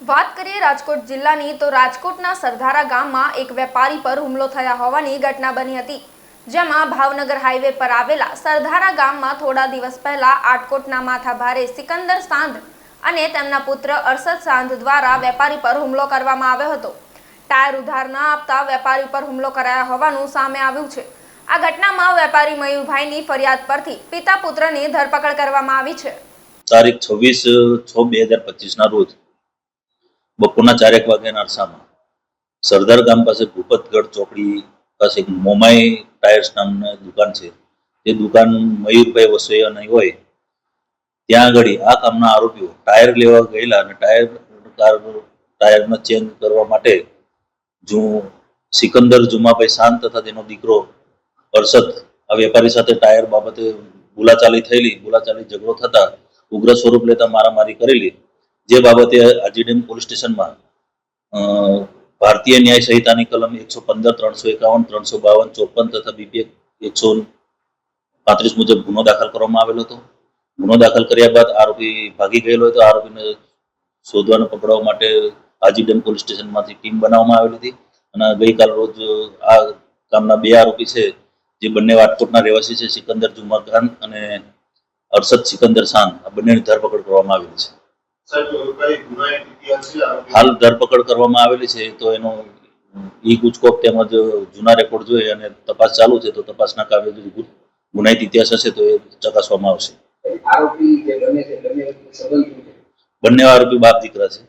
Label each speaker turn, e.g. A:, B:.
A: વાત કરીએ રાજકોટ જિલ્લાની, તો રાજકોટના સરધારા ગામમાં એક વેપારી પર હુમલો થયા હોવાની ઘટના બની હતી, જેમાં ભાવનગર હાઈવે પર આવેલા સરધારા ગામમાં થોડા દિવસ પહેલા આટકોટના માથાભારે સિકંદર સાંધ અને તેમના પુત્ર અરસદ સાંધ દ્વારા વેપારી પર હુમલો કરવામાં આવ્યો હતો. ટાયર ઉધાર ન આપતા વેપારી પર હુમલો કરાયા હોવાનું સામે આવ્યું છે. આ ઘટનામાં વેપારી મયુરભાઈની ફરિયાદ પરથી પિતા પુત્રની ધરપકડ કરવામાં આવી છે.
B: તારીખ છવ્વીસ છ બે હજાર પચીસના રોજ બપોરના ચારેક વાગ્યાના અરસામાં સરદાર ગામ પાસે ભૂપતગઢ ચોકડી પાસે મોમાઈ ટાયર્સ નામની દુકાન છે. તે દુકાન મયુરભાઈ વસોયાની હોય. ત્યાં આગળ આ કામના આરોપીઓ ટાયર લેવા ગયેલા અને ટાયર ટાયરનો ચેન્જ કરવા માટે જો સિકંદર જુમાભાઈ શાંત તથા તેનો દીકરો અરસદ, આ વેપારી સાથે ટાયર બાબતે બોલાચાલી થયેલી, બોલાચાલી ઝઘડો થતા ઉગ્ર સ્વરૂપ લેતા મારામારી કરેલી. જે બાબતે આજીડેમ પોલીસ સ્ટેશનમાં ભારતીય ન્યાય સંહિતાની કલમ એકસો પંદર, ત્રણસો એકાવન, ત્રણસો બાવન, ચોપન તથા બીપી એકસો પાંત્રીસ મુજબ ગુનો દાખલ કરવામાં આવેલો હતો. ગુનો દાખલ કર્યા બાદ આરોપી ભાગી ગયેલો હતો આરોપીને શોધવાનો પકડવા માટે હાજીડેમ પોલીસ સ્ટેશનમાંથી ટીમ બનાવવામાં આવેલી હતી. અને ગઈકાલ રોજ આ કામના બે આરોપી છે, જે બંને રાજકોટના રહેવાસી છે, સિકંદર જુમા ખાન અને અરશદ સિકંદર શાન આ બંનેની ધરપકડ કરવામાં આવેલી છે. હાલ ધરપકડ કરવામાં આવેલી છે તો એનો ઈ ગુજકોપ તેમજ જૂના રેકોર્ડ જોઈએ અને તપાસ ચાલુ છે તો તપાસના જો ગુનાહિત ઇતિહાસ હશે તો એ ચકાસવામાં આવશે. બંને આરોપી બાપ દીકરા છે.